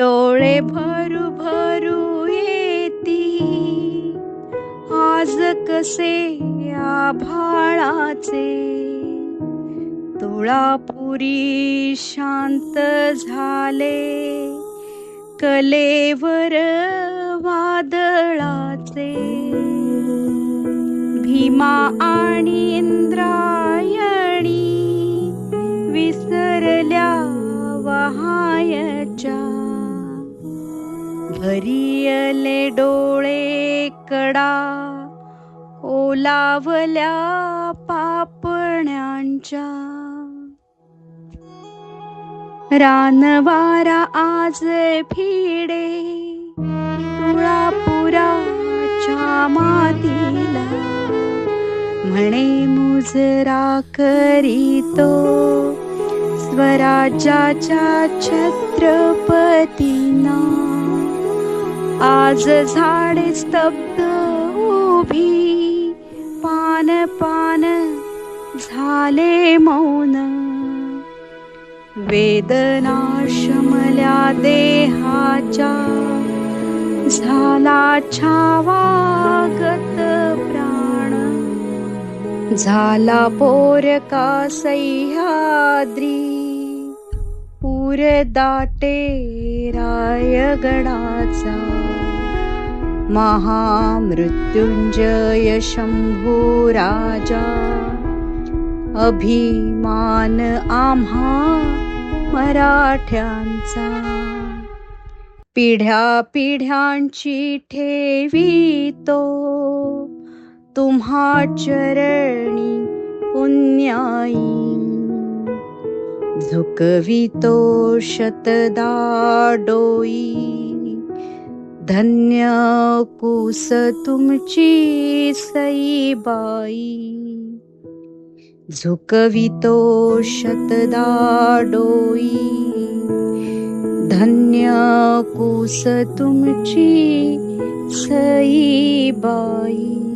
डोळे भरू भरू येती. आज कसे आभाळाचे तुळापुरी शांत झाले. कलेवर वादळाचे. भीमा आणि इंद्रा भरियले डोळे कडा ओलावल्या पापण्यांच्या. रानवारा आज फिडे तुळापुराच्या मातीला. म्हणे मुजरा करीतो स्वराज्याच्या छत्रपतींना. आज झाडे स्तब्ध उभी पान पान झाले मौन. वेदना शमल्या देहाच्या झाला छावागत प्राण. झाला पोरका सह्याद्री. पूर दाटे रायगडाचा. महामृत्युंजय शंभो राजा. अभिमान आम्हा मराठ्यांचा. पिढ्या पिढ्यांची ठेवी तो. तुम्हा चरणी झुकवितो शतदा डोई धन्य कुस तुमची सईबाई झुकवितो शतदा डोई धन्य कुस तुमची सईबाई